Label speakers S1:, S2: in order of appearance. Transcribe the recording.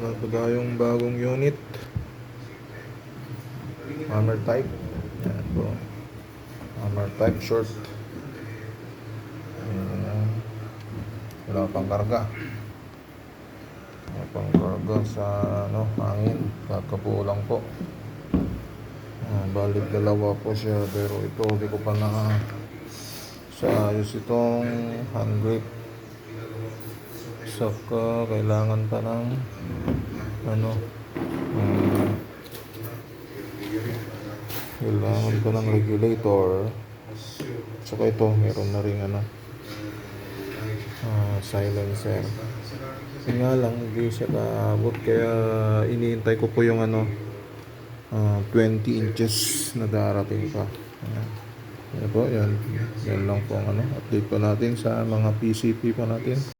S1: tayong bagong unit. Hammer type. Yan po. Hammer type short. Ayan. Wala pang karga. Wala pang karga sa ano, hangin. Kakapulang po. Ah, balik dalawa po siya pero ito di ko pa na sa ayos itong hand grip saka kailangan pa ng ano um, kailangan pa ng regulator saka ito meron na rin ano ah, silencer yun nga lang hindi siya kaabot kaya iniintay ko po yung ano ah, 20 inches na darating pa Ayan. Yan po, yan. Yan lang po ang ano, update po natin sa mga PCP po natin.